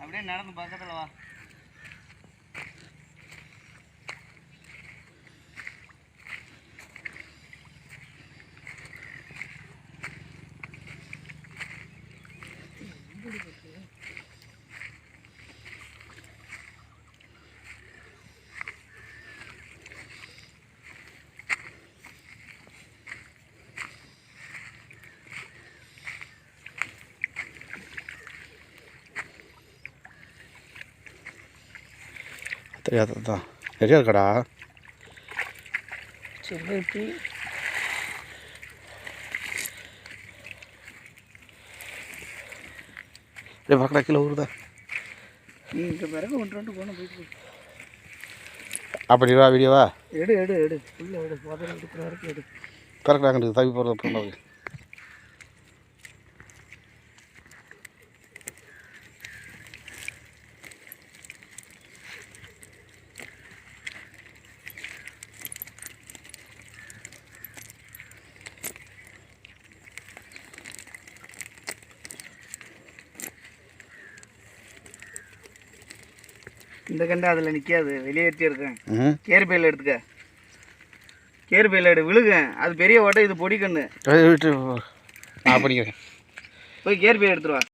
அப்படியே நடந்து பக்கத்தில் வா. தெரியாது தான் நிறையா இருக்கடா செல்லட்டி அப்படியே பக்கடா கீழே நீ இந்த பிறகு ஒன்று ரெண்டு போன போயிட்டு அப்படி வா வீடியோவா? எடு எடு எடு. உள்ள எடு. முதல்ல எடுக்கிற வரைக்கும் எடு. பிறக்கிறாங்க தவி போகிறது அப்புறம் இந்த கண்டு அதில் நிற்காது வெளியேற்றி இருக்கேன் ம் கேர் பையில் எடுத்துக்க. கேர் பையில் எடு விழுக. அது பெரிய ஓட்டை இது பொடி கண்ணு. விட்டு நான் பண்ணிக்கிறேன் போய் கேர் பை எடுத்துட்டு வா.